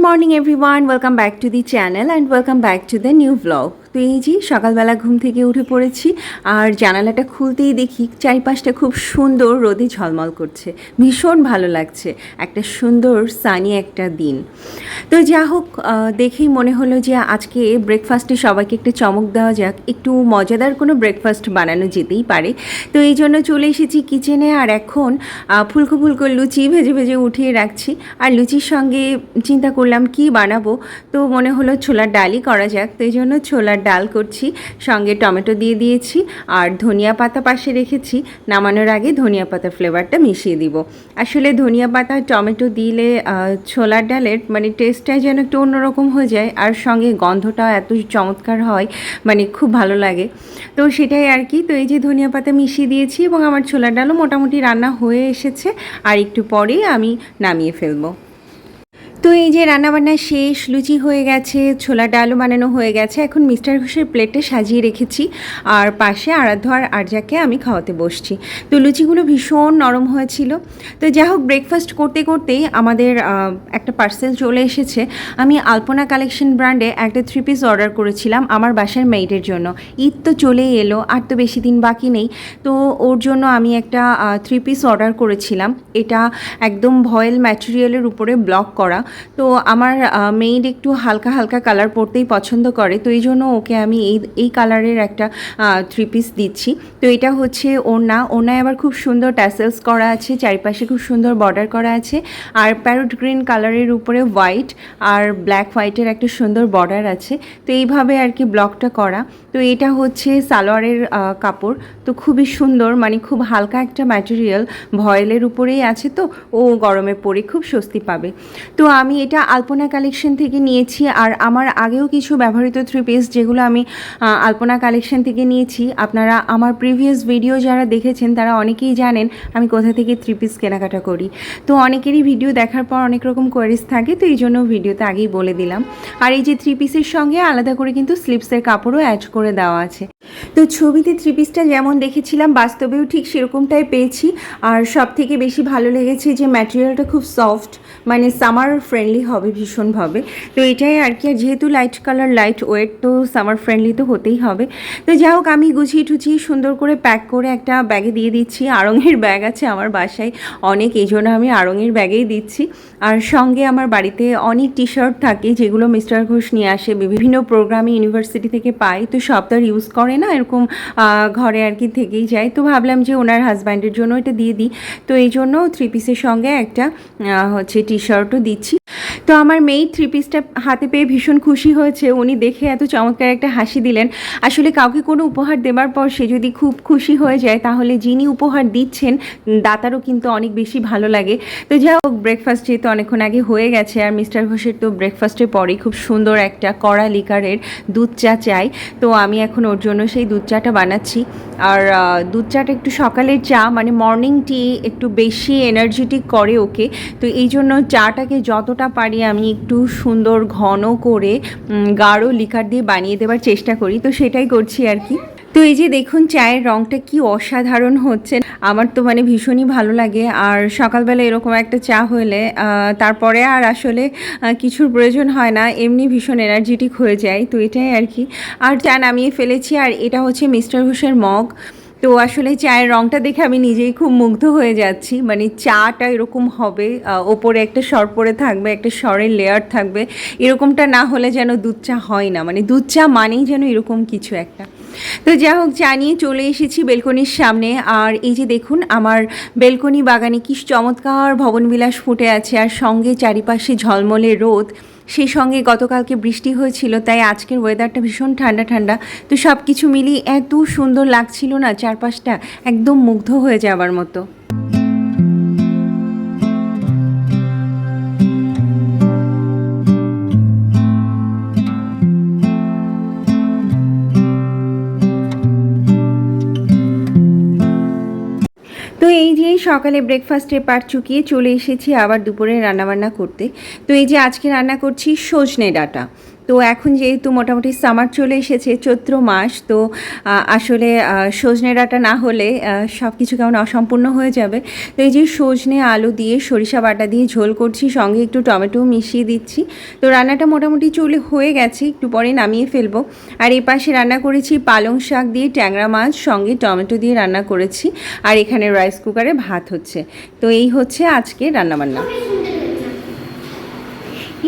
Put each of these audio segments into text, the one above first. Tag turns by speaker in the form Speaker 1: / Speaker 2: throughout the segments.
Speaker 1: Good morning everyone, welcome back to the channel and welcome back to the new vlog. তো এই যে সকালবেলা ঘুম থেকে উঠে পড়েছি আর জানালাটা খুলতেই দেখি চারিপাশটা খুব সুন্দর রোদে ঝলমল করছে। ভীষণ ভালো লাগছে। একটা সুন্দর সানি একটা দিন। তো যা হোক দেখেই মনে হলো যে আজকে ব্রেকফাস্টে সবাইকে একটু চমক দেওয়া যাক। একটু মজাদার কোনো ব্রেকফাস্ট বানানো যেতেই পারে। তো এই জন্য চলে এসেছি কিচেনে আর এখন ফুলকো ফুলকো লুচি ভেজে ভেজে উঠিয়ে রাখছি। আর লুচির সঙ্গে চিন্তা করলাম কি বানাবো? তো মনে হলো ছোলার ডালই করা যাক। তো এই জন্য ছোলার ডাল করছি, সঙ্গে টমেটো দিয়ে দিয়েছি, আর ধনিয়া পাতা পাশে রেখেছি। নামানোর আগে ধনিয়া পাতার ফ্লেভারটা মিশিয়ে দিব। আসলে ধনিয়া পাতা টমেটো দিলে ছোলার ডালের মানে টেস্টটা যেন একটু অন্যরকম হয়ে যায়, আর সঙ্গে গন্ধটাও এত চমৎকার হয় মানে খুব ভালো লাগে। তো সেটাই আর কি, তো এই যে ধনিয়া পাতা মিশিয়ে দিয়েছি এবং আমার ছোলার ডালও মোটামুটি রান্না হয়ে এসেছে, আর একটু পরেই আমি নামিয়ে ফেলব। তো এই যে রান্নাবান্না শেষ, লুচি হয়ে গেছে, ছোলা ডালও বানানো হয়ে গেছে, এখন মিস্টার ঘোষের প্লেটে সাজিয়ে রেখেছি। আর পাশে আরাধ্য আর আরজাকে আমি খাওয়াতে বসছি। তো লুচিগুলো ভীষণ নরম হয়েছিল। তো যাই হোক ব্রেকফাস্ট করতে করতেই আমাদের একটা পার্সেল চলে এসেছে। আমি আলপনা কালেকশন ব্র্যান্ডে একটা থ্রি পিস অর্ডার করেছিলাম আমার বাসার মেয়েদের জন্য। ঈদ তো চলেই এলো, আর তো বেশি দিন বাকি নেই। তো ওর জন্য আমি একটা থ্রি পিস অর্ডার করেছিলাম। এটা একদম ভয়েল ম্যাটেরিয়ালের উপরে ব্লক করা। তো আমার মেইড একটু হালকা হালকা কালার পরতেই পছন্দ করে, তো এই জন্য ওকে আমি এই এই কালারের একটা থ্রি পিস দিচ্ছি। তো এটা হচ্ছে ওড়না। ওড়নায় আবার খুব সুন্দর ট্যাসেলস করা আছে, চারিপাশে খুব সুন্দর বর্ডার করা আছে। আর প্যারোট গ্রিন কালারের উপরে হোয়াইট আর ব্ল্যাক হোয়াইটের একটা সুন্দর বর্ডার আছে। তো এইভাবে আর কি ব্লকটা করা। তো এটা হচ্ছে সালোয়ারের কাপড়। তো খুবই সুন্দর মানে খুব হালকা একটা ম্যাটেরিয়াল ভয়েলের উপরেই আছে তো, ও গরমে পরে খুব স্বস্তি পাবে। তো আমি এটা আলপনা কালেকশন থেকে নিয়েছি আর আমার আগেও কিছু ব্যবহৃত থ্রি পিস যেগুলো আমি আলপনা কালেকশন থেকে নিয়েছি। আপনারা আমার প্রিভিয়াস ভিডিও যারা দেখেছেন তারা অনেকেই জানেন আমি কোথা থেকে থ্রি পিস কেনাকাটা করি। তো অনেকেরই ভিডিও দেখার পর অনেক রকম কোয়ারিজ থাকে, তো এই জন্য ভিডিওতে আগেই বলে দিলাম। আর এই যে থ্রি পিসের সঙ্গে আলাদা করে কিন্তু স্লিপসের কাপড়ও অ্যাড করে দেওয়া আছে। তো ছবিতে থ্রি পিসটা যেমন দেখেছিলাম, বাস্তবেও ঠিক সেরকমটাই পেয়েছি। আর সব থেকে বেশি ভালো লেগেছে যে ম্যাটেরিয়ালটা খুব সফট মানে সামার ফ্রেন্ডলি হবে ভীষণভাবে তো এটাই আর কি যেহেতু লাইট কালার লাইট ওয়েট তো সামার ফ্রেন্ডলি তো হতেই হবে। তো যাই হোক, আমি গুছিয়ে টুছিয়ে সুন্দর করে প্যাক করে একটা ব্যাগে দিয়ে দিচ্ছি। আড়ঙের ব্যাগ আছে আমার বাসায়, অনেক, এই জন্য আমি আড়ঙের ব্যাগেই দিচ্ছি। আর সঙ্গে আমার বাড়িতে অনেক টি শার্ট থাকে, যেগুলো মিস্টার ঘোষ নিয়ে আসে, বিভিন্ন প্রোগ্রামে ইউনিভার্সিটি থেকে পাই তো সব তো ইউজ করে না, এরকম ঘরে আর কি থেকেই যায়। তো ভাবলাম যে ওনার হাজব্যান্ডের জন্য এটা দিয়ে দিই। তো এই জন্য থ্রি পিসের সঙ্গে একটা হচ্ছে টি শার্টও দিচ্ছি। তো আমার মেয়ে থ্রি পিসটা হাতে পেয়ে ভীষণ খুশি হয়েছে। উনি দেখে এত চমৎকার একটা হাসি দিলেন। আসলে কাউকে কোনো উপহার দেবার পর সে যদি খুব খুশি হয়ে যায়, তাহলে যিনি উপহার দিচ্ছেন, দাতারও কিন্তু অনেক বেশি ভালো লাগে। তো যাই হোক ব্রেকফাস্ট যেহেতু অনেকক্ষণ আগে হয়ে গেছে, আর মিস্টার ঘোষের তো ব্রেকফাস্টের পরেই খুব সুন্দর একটা কড়া লিকারের দুধ চা চাই। তো আমি এখন ওর জন্য সেই দুধ চাটা বানাচ্ছি। আর দুধ চাটা একটু সকালের চা মানে মর্নিং টি একটু বেশি এনার্জেটিক করে ওকে। তো এই জন্য চাটাকে যতটা পারি আমি একটু সুন্দর ঘন করে গাঢ় লিকার দিয়ে বানিয়ে দেওয়ার চেষ্টা করি, তো সেটাই করছি আর কি। তো এই যে দেখুন চায়ের রঙটা কি অসাধারণ হচ্ছে, আমার তো মানে ভীষণই ভালো লাগে। আর সকালবেলা এরকম একটা চা হলে তারপরে আর আসলে কিছুর প্রয়োজন হয় না, এমনি ভীষণ এনার্জেটিক হয়ে যায়, তো এটাই আর কি। আর চা নামিয়ে ফেলেছি, আর এটা হচ্ছে মিস্টার ঘোষের মগ। তো আসলে চায়ের রঙটা দেখে আমি নিজেই খুব মুগ্ধ হয়ে যাচ্ছি। মানে চাটা এরকম হবে ওপরে একটা সর পরে থাকবে, একটা সরের লেয়ার থাকবে। এরকমটা না হলে যেন দুধ চা হয় না। মানে দুধ চা মানেই যেন এরকম কিছু একটা। তো যাই হোক, চা নিয়ে চলে এসেছি বেলকনির সামনে। আর এই যে দেখুন, আমার বেলকনি বাগানে কি চমৎকার ভবনবিলাস ফুটে আছে। আর সঙ্গে চারিপাশে ঝলমলে রোদ। সেই সঙ্গে গতকালকে বৃষ্টি হয়েছিল, তাই আজকের ওয়েদারটা ভীষণ ঠান্ডা ঠান্ডা। তো সব কিছু মিলিয়ে এত সুন্দর লাগছিল না, চারপাশটা একদম মুগ্ধ হয়ে যাওয়ার মতো। তো এই যে সকালে ব্রেকফাস্টের পাট চুকিয়ে চলে এসেছি আবার দুপুরে রান্নাবান্না করতে। তো এই যে আজকে রান্না করছি সজনে ডাঁটা। তো এখন যেহেতু মোটামুটি সামার চলে এসেছে, চৈত্র মাস, তো আসলে সজনে ডাঁটা না হলে সব কিছু কেমন অসম্পূর্ণ হয়ে যাবে। তো এই যে সজনে আলু দিয়ে সরিষা বাটা দিয়ে ঝোল করছি, সঙ্গে একটু টমেটো মিশিয়ে দিচ্ছি। তো রান্নাটা মোটামুটি চলে হয়ে গেছে, একটু পরে নামিয়ে ফেলব। আর এই পাশে রান্না করেছি পালং শাক দিয়ে ট্যাংরা মাছ, সঙ্গে টমেটো দিয়ে রান্না করেছি। আর এখানে রাইস কুকারে ভাত হচ্ছে। তো এই হচ্ছে আজকে রান্নাবান্না।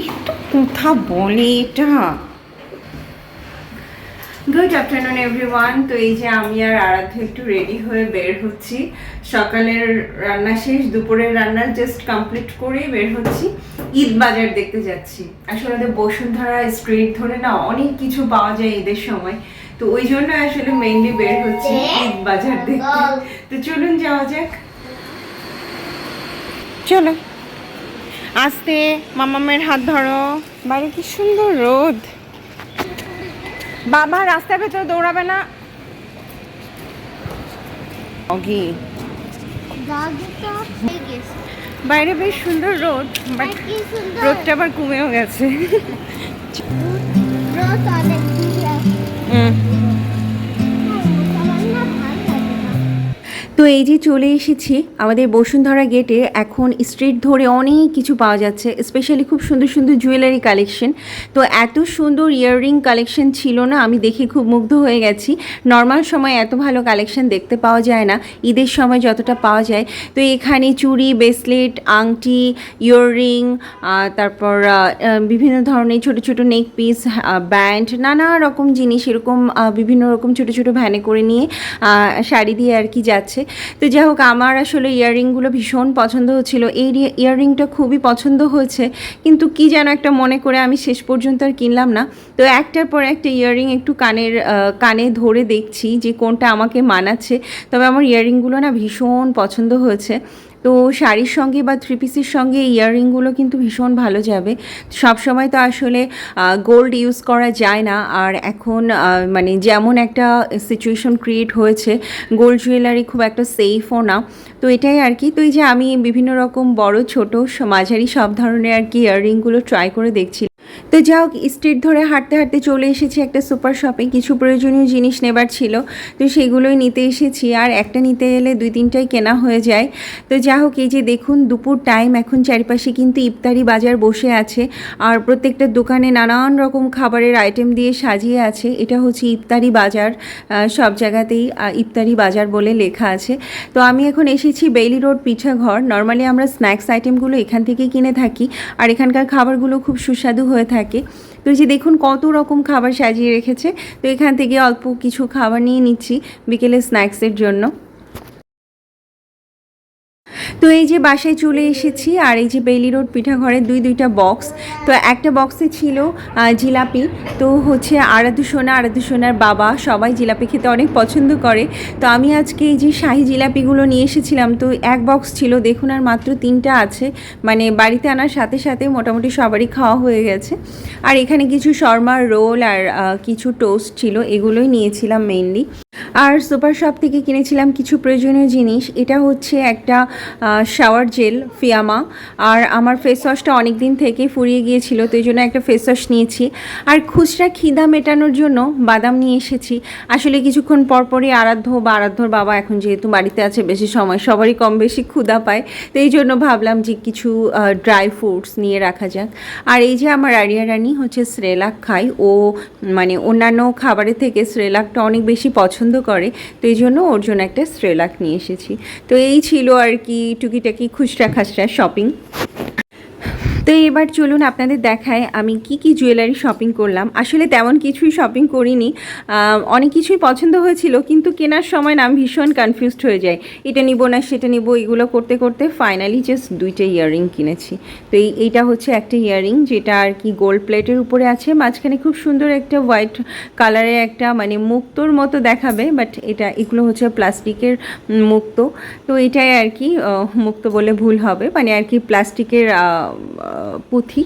Speaker 1: একটু কথা বলে এটা। গুড আফটারনুন এভরিওয়ান তো এই যে আমি আর আরাধ্য একটু রেডি হয়ে বের হচ্ছি। সকালের রান্না শেষ দুপুরের রান্না জাস্ট কমপ্লিট করেই বের হচ্ছি। ঈদ বাজার দেখতে যাচ্ছি। আসলে আমাদের বসুন্ধরা স্ট্রিট ধরে না অনেক কিছু পাওয়া যায় ঈদের সময়। তো ওই জন্য আসলে মেইনলি বের হচ্ছি ঈদ বাজার দেখতে। তো চলুন যাওয়া যাক। চলো। আস্তে মামামের হাত ধরো। বাইরে কি সুন্দর রোদ। বাবা রাস্তার ভেতরে দৌড়াবে না। অগি। বাইরে বেশ সুন্দর রোদ রোদটা আবার কমেও গেছে।
Speaker 2: রোদ অনেক।
Speaker 1: তো এই যে চলে এসেছি, আমাদের বসুন্ধরা গেটে এখন স্ট্রিট ধরে অনেক কিছু পাওয়া যাচ্ছে স্পেশালি খুব সুন্দর সুন্দর জুয়েলারি কালেকশন তো এত সুন্দর ইয়াররিং কালেকশন ছিল না, আমি দেখে খুব মুগ্ধ হয়ে গেছি। নর্মাল সময় এত ভালো কালেকশন দেখতে পাওয়া যায় না, ঈদের সময় যতটা পাওয়া যায়। তো এখানে চুড়ি ব্রেসলেট আংটি ইয়াররিং তারপর বিভিন্ন ধরনের ছোট ছোট নেক পিস ব্যান্ড নানা রকম জিনিস এরকম বিভিন্ন রকম ছোট ছোট ভ্যানে করে নিয়ে শাড়ি দিয়ে আর কি যাচ্ছে। তো যাই হোক, আমার আসলে ইয়াররিংগুলো ভীষণ পছন্দ হচ্ছিল। এই ইয়াররিংটা খুবই পছন্দ হয়েছে, কিন্তু কি যেন একটা মনে করে আমি শেষ পর্যন্ত আর কিনলাম না। তো একটার পর একটা ইয়াররিং একটু কানের কানে ধরে দেখছি যে কোনটা আমাকে মানাচ্ছে। তবে আমার ইয়াররিংগুলো না ভীষণ পছন্দ হয়েছে। তো শাড়ির সঙ্গে বা থ্রি পিসের সঙ্গে ইয়াররিংগুলো কিন্তু ভীষণ ভালো যাবে। সব সময় তো আসলে গোল্ড ইউজ করা যায় না। আর এখন মানে যেমন একটা সিচুয়েশন ক্রিয়েট হয়েছে গোল্ড জুয়েলারি খুব একটা সেফও না। তো এটাই আর কি। তো এই যে আমি বিভিন্ন রকম বড়, ছোট, মাঝারি সব ধরনের আর কি ইয়াররিংগুলো ট্রাই করে দেখছি। তো যা হোক স্ট্রিট ধরে হাঁটতে হাঁটতে চলে এসেছি একটা সুপার শপে কিছু প্রয়োজনীয় জিনিস নেবার ছিল, তো সেগুলোই নিতে এসেছি। আর একটা নিতে এলে দুই তিনটাই কেনা হয়ে যায়। তো যা হোক, এই যে দেখুন, দুপুর টাইম এখন চারিপাশে কিন্তু ইফতারি বাজার বসে আছে। আর প্রত্যেকটা দোকানে নানান রকম খাবারের আইটেম দিয়ে সাজিয়ে আছে। এটা হচ্ছে ইফতারি বাজার সব জায়গাতেই ইফতারি বাজার বলে লেখা আছে। তো আমি এখন এসেছি বেইলি রোড পিঠা ঘর নর্মালি আমরা স্ন্যাক্স আইটেমগুলো এখান থেকেই কিনে থাকি। আর এখানকার খাবারগুলো খুব সুস্বাদু হয়ে থাকে। তো এই যে দেখুন কত রকম খাবার সাজিয়ে রেখেছে। তো এখান থেকে অল্প কিছু খাবার নিয়ে নিচ্ছি বিকেলে স্ন্যাক্সের জন্য। তো এই যে বাসায় চলে এসেছি, আর এই যে বেইলি রোড পিঠাঘরের দুই দুইটা বক্স। তো একটা বক্সে ছিল জিলাপি। তো হচ্ছে আরাধু সোনা, আরাধু সোনার বাবা, সবাই জিলাপি খেতে অনেক পছন্দ করে। তো আমি আজকে এই যে শাহি জিলাপিগুলো নিয়ে এসেছিলাম, তো এক বক্স ছিল, দেখুন আর মাত্র তিনটা আছে। মানে বাড়িতে আনার সাথে সাথে মোটামুটি সবারই খাওয়া হয়ে গেছে। আর এখানে কিছু শর্মার রোল আর কিছু টোস্ট ছিল, এগুলোই নিয়েছিলাম মেইনলি আর সুপার শপ থেকে কিনেছিলাম কিছু প্রয়োজনীয় জিনিস। এটা হচ্ছে একটা শাওয়ার জেল ফিয়ামা আর আমার ফেস ওয়াশটা অনেক দিন থেকে ফুরিয়ে গিয়েছিল, তো এই জন্য একটা ফেস ওয়াশ নিয়েছি। আর খুচরা খিদা মেটানোর জন্য বাদাম নিয়ে এসেছি। আসলে কিছুক্ষণ পরপরই আরাধ্য বা আরাধ্যর বাবা এখন যেহেতু বাড়িতে আছে, বেশি সময় সবারই কম বেশি ক্ষুধা পায়, তো এই জন্য ভাবলাম যে কিছু ড্রাই ফ্রুটস নিয়ে রাখা যাক। আর এই যে আমার আরিয়া রানী হচ্ছে শ্রেলাক খায়, ও মানে অন্যান্য খাবারের থেকে শ্রেলাকটা অনেক বেশি পছন্দ করে, তো এই জন্য ওর জন্য একটা স্ট্রেলাক নিয়ে এসেছি। তো এই ছিল আর কি টুকিটাকি খুচরা খাচরা শপিং তো এবার চলুন আপনাদের দেখায় আমি কি কি জুয়েলারি শপিং করলাম। আসলে তেমন কিছুই শপিং করিনি। অনেক কিছুই পছন্দ হয়েছিল, কিন্তু কেনার সময় না ভীষণ কনফিউজড হয়ে যাই। এটা নিব না, সেটা নিব, এগুলো করতে করতে ফাইনালি জাস্ট দুইটা ইয়াররিং কিনেছি। তো এই, এইটা হচ্ছে একটা ইয়াররিং যেটা আর কি গোল্ড প্লেটের উপরে আছে। মাঝখানে খুব সুন্দর একটা হোয়াইট কালারের একটা মানে মুক্তোর মতো দেখাবে বাট এটা, এগুলো হচ্ছে প্লাস্টিকের মুক্তো। তো এটাই আর কি মুক্তো বলে ভুল হবে। মানে আর কি প্লাস্টিকের পুঁথি।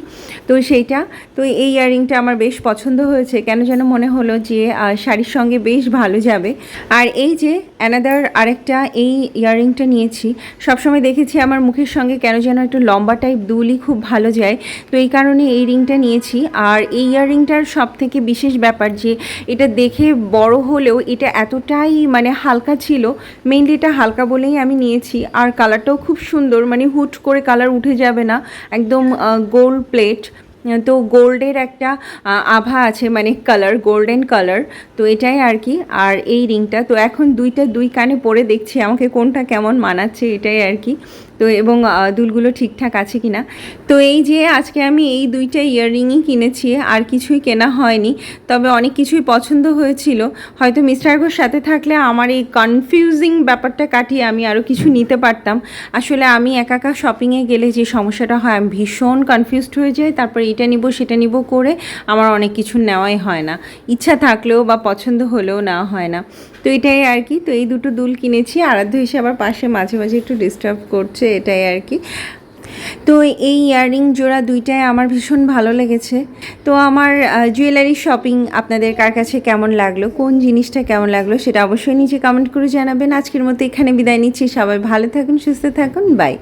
Speaker 1: তো সেইটা, তো এই ইয়াররিংটা আমার বেশ পছন্দ হয়েছে। কেন যেন মনে হলো যে শাড়ির সঙ্গে বেশ ভালো যাবে। আর এই যে অ্যানাদার আরেকটা এই ইয়াররিংটা নিয়েছি, সবসময় দেখেছি আমার মুখের সঙ্গে কেন যেন একটু লম্বা টাইপ দুলই খুব ভালো যায়। তো এই কারণে এই রিংটা নিয়েছি। আর এই ইয়াররিংটার সব থেকে বিশেষ ব্যাপার যে, এটা দেখে বড় হলেও এটা এতটাই মানে হালকা ছিল মেইনলি এটা হালকা বলেই আমি নিয়েছি। আর কালারটাও খুব সুন্দর মানে হুট করে কালার উঠে যাবে না, একদম গোল্ড প্লেট তো গোল্ডের একটা আভা আছে মানে কালার গোল্ডেন কালার তো এটাই আর কি। আর এই রিংটা তো এখন দুইটা দুই কানে পরে দেখছি, আমাকে কোনটা কেমন মানাচ্ছে এটাই আর কি। তো এবং দুলগুলো ঠিকঠাক আছে কি না তো এই যে আজকে আমি এই দুইটা ইয়াররিংই কিনেছি, আর কিছুই কেনা হয়নি। তবে অনেক কিছুই পছন্দ হয়েছিল। হয়তো মিস্টার সাথে থাকলে আমার এই কনফিউজিং ব্যাপারটা কাটিয়ে আমি আরও কিছু নিতে পারতাম। আসলে আমি একা একা শপিংয়ে গেলে যে সমস্যাটা হয়, আমি ভীষণ কনফিউজড হয়ে যাই। তারপর এটা নিব, সেটা নিব করে আমার অনেক কিছু নেওয়াই হয় না। ইচ্ছা থাকলেও বা পছন্দ হলেও নেওয়া হয় না। তো এটাই আর কি। তো এই দুটো দুল কিনেছি। আরাধ্য এসে আবার পাশে মাঝে মাঝে একটু ডিস্টার্ব করছে, এটাই আর কি। তো এই ইয়াররিং জোড়া দুইটাই আমার ভীষণ ভালো লেগেছে। তো আমার জুয়েলারি শপিং আপনাদের কার কাছে কেমন লাগল, কোন জিনিসটা কেমন লাগল সেটা অবশ্যই নিচে কমেন্ট করে জানাবেন। আজকের মতো এখানে বিদায় নিচ্ছি। সবাই ভালো থাকুন, সুস্থ থাকুন। বাই